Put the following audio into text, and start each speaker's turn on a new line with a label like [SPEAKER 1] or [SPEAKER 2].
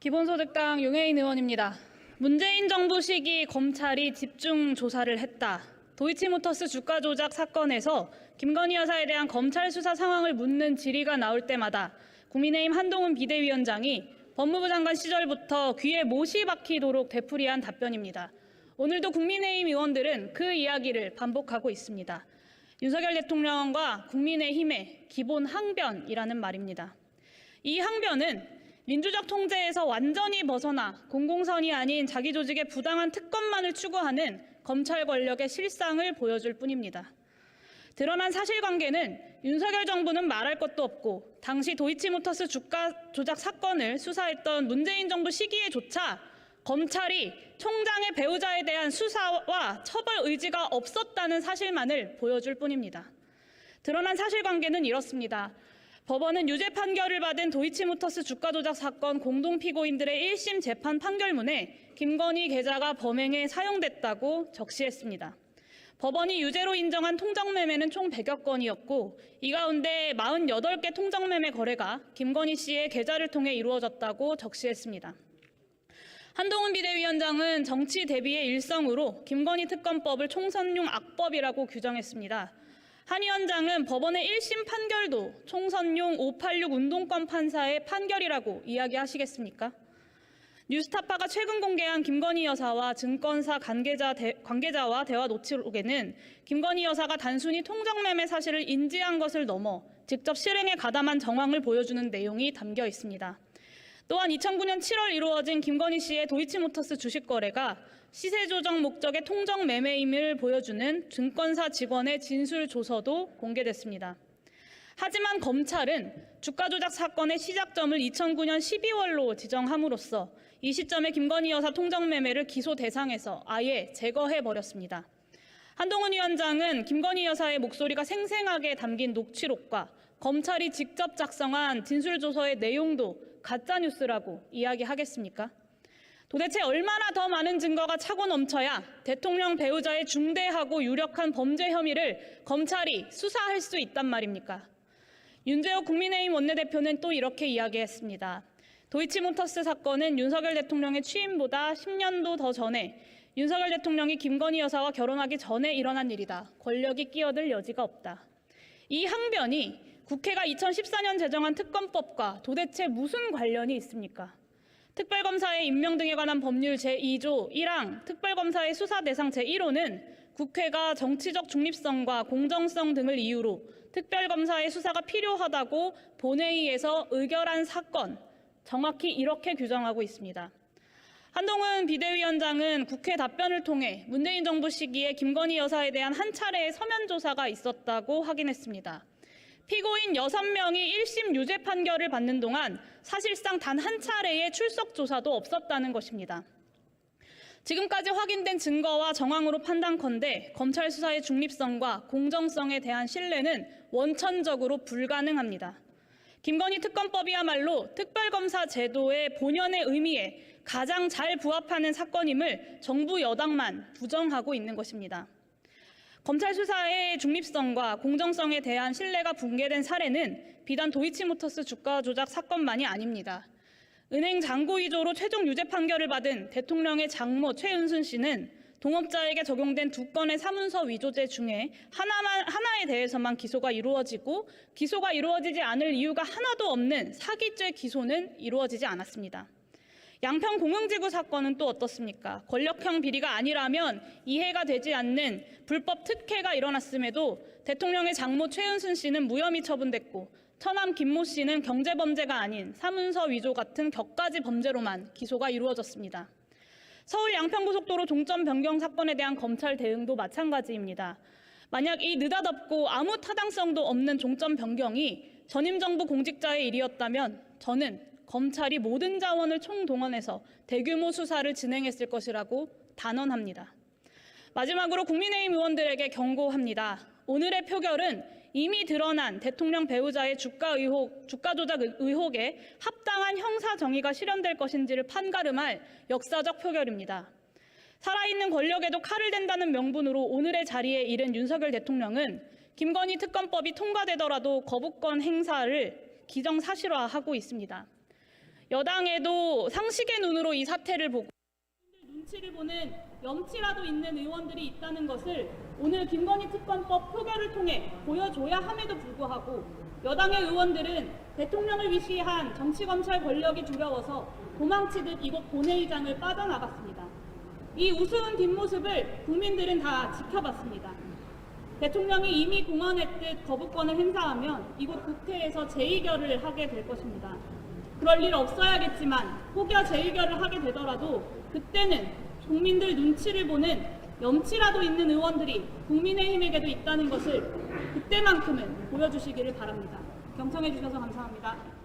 [SPEAKER 1] 기본소득당 용해인 의원입니다. 문재인 정부 시기 검찰이 집중 조사를 했다. 도이치모터스 주가 조작 사건에서 김건희 여사에 대한 검찰 수사 상황을 묻는 질의가 나올 때마다 국민의힘 한동훈 비대위원장이 법무부 장관 시절부터 귀에 못이 박히도록 되풀이한 답변입니다. 오늘도 국민의힘 의원들은 그 이야기를 반복하고 있습니다. 윤석열 대통령과 국민의힘의 기본 항변이라는 말입니다. 이 항변은 민주적 통제에서 완전히 벗어나 공공선이 아닌 자기 조직의 부당한 특권만을 추구하는 검찰 권력의 실상을 보여줄 뿐입니다. 드러난 사실관계는 윤석열 정부는 말할 것도 없고 당시 도이치모터스 주가 조작 사건을 수사했던 문재인 정부 시기에조차 검찰이 총장의 배우자에 대한 수사와 처벌 의지가 없었다는 사실만을 보여줄 뿐입니다. 드러난 사실관계는 이렇습니다. 법원은 유죄 판결을 받은 도이치모터스 주가 조작 사건 공동 피고인들의 1심 재판 판결문에 김건희 계좌가 범행에 사용됐다고 적시했습니다. 법원이 유죄로 인정한 통정매매는 총 100여 건이었고 이 가운데 48개 통정매매 거래가 김건희 씨의 계좌를 통해 이루어졌다고 적시했습니다. 한동훈 비대위원장은 정치 대비의 일성으로 김건희 특검법을 총선용 악법이라고 규정했습니다. 한 위원장은 법원의 1심 판결도 총선용 586 운동권 판사의 판결이라고 이야기하시겠습니까? 뉴스타파가 최근 공개한 김건희 여사와 증권사 관계자 대, 관계자와 대화 노트록에는 김건희 여사가 단순히 통정매매 사실을 인지한 것을 넘어 직접 실행에 가담한 정황을 보여주는 내용이 담겨 있습니다. 또한 2009년 7월 이루어진 김건희 씨의 도이치모터스 주식 거래가 시세 조정 목적의 통정 매매임을 보여주는 증권사 직원의 진술 조서도 공개됐습니다. 하지만 검찰은 주가 조작 사건의 시작점을 2009년 12월로 지정함으로써 이 시점에 김건희 여사 통정 매매를 기소 대상에서 아예 제거해 버렸습니다. 한동훈 위원장은 김건희 여사의 목소리가 생생하게 담긴 녹취록과 검찰이 직접 작성한 진술조서의 내용도 가짜뉴스라고 이야기하겠습니까? 도대체 얼마나 더 많은 증거가 차고 넘쳐야 대통령 배우자의 중대하고 유력한 범죄 혐의를 검찰이 수사할 수 있단 말입니까? 윤재호 국민의힘 원내대표는 또 이렇게 이야기했습니다. 도이치모터스 사건은 윤석열 대통령의 취임보다 10년도 더 전에 윤석열 대통령이 김건희 여사와 결혼하기 전에 일어난 일이다. 권력이 끼어들 여지가 없다. 이 항변이 국회가 2014년 제정한 특검법과 도대체 무슨 관련이 있습니까? 특별검사의 임명 등에 관한 법률 제2조 1항 특별검사의 수사 대상 제1호는 국회가 정치적 중립성과 공정성 등을 이유로 특별검사의 수사가 필요하다고 본회의에서 의결한 사건, 정확히 이렇게 규정하고 있습니다. 한동훈 비대위원장은 국회 답변을 통해 문재인 정부 시기에 김건희 여사에 대한 한 차례의 서면 조사가 있었다고 확인했습니다. 피고인 6명이 1심 유죄 판결을 받는 동안 사실상 단 한 차례의 출석 조사도 없었다는 것입니다. 지금까지 확인된 증거와 정황으로 판단컨대 검찰 수사의 중립성과 공정성에 대한 신뢰는 원천적으로 불가능합니다. 김건희 특검법이야말로 특별검사 제도의 본연의 의미에 가장 잘 부합하는 사건임을 정부 여당만 부정하고 있는 것입니다. 검찰 수사의 중립성과 공정성에 대한 신뢰가 붕괴된 사례는 비단 도이치모터스 주가 조작 사건만이 아닙니다. 은행 잔고 위조로 최종 유죄 판결을 받은 대통령의 장모 최은순 씨는 동업자에게 적용된 두 건의 사문서 위조죄 중에 하나만, 하나에 대해서만 기소가 이루어지고 기소가 이루어지지 않을 이유가 하나도 없는 사기죄 기소는 이루어지지 않았습니다. 양평 공영지구 사건은 또 어떻습니까? 권력형 비리가 아니라면 이해가 되지 않는 불법 특혜가 일어났음에도 대통령의 장모 최은순 씨는 무혐의 처분됐고 처남 김모 씨는 경제범죄가 아닌 사문서 위조 같은 격가지 범죄로만 기소가 이루어졌습니다. 서울 양평고속도로 종점 변경 사건에 대한 검찰 대응도 마찬가지입니다. 만약 이 느닷없고 아무 타당성도 없는 종점 변경이 전임 정부 공직자의 일이었다면 저는 검찰이 모든 자원을 총동원해서 대규모 수사를 진행했을 것이라고 단언합니다. 마지막으로 국민의힘 의원들에게 경고합니다. 오늘의 표결은 이미 드러난 대통령 배우자의 주가 의혹, 주가 조작 의혹에 합당한 형사 정의가 실현될 것인지를 판가름할 역사적 표결입니다. 살아있는 권력에도 칼을 댄다는 명분으로 오늘의 자리에 이른 윤석열 대통령은 김건희 특검법이 통과되더라도 거부권 행사를 기정사실화하고 있습니다. 여당에도 상식의 눈으로 이 사태를 보고 눈치를 보는 염치라도 있는 의원들이 있다는 것을 오늘 김건희 특검법 표결을 통해 보여줘야 함에도 불구하고 여당의 의원들은 대통령을 위시한 정치검찰 권력이 두려워서 도망치듯 이곳 본회의장을 빠져나갔습니다. 이 우스운 뒷모습을 국민들은 다 지켜봤습니다. 대통령이 이미 공언했듯 거부권을 행사하면 이곳 국회에서 재의결을 하게 될 것입니다. 그럴 일 없어야겠지만 혹여 재의결을 하게 되더라도 그때는 국민들 눈치를 보는 염치라도 있는 의원들이 국민의힘에게도 있다는 것을 그때만큼은 보여주시기를 바랍니다. 경청해 주셔서 감사합니다.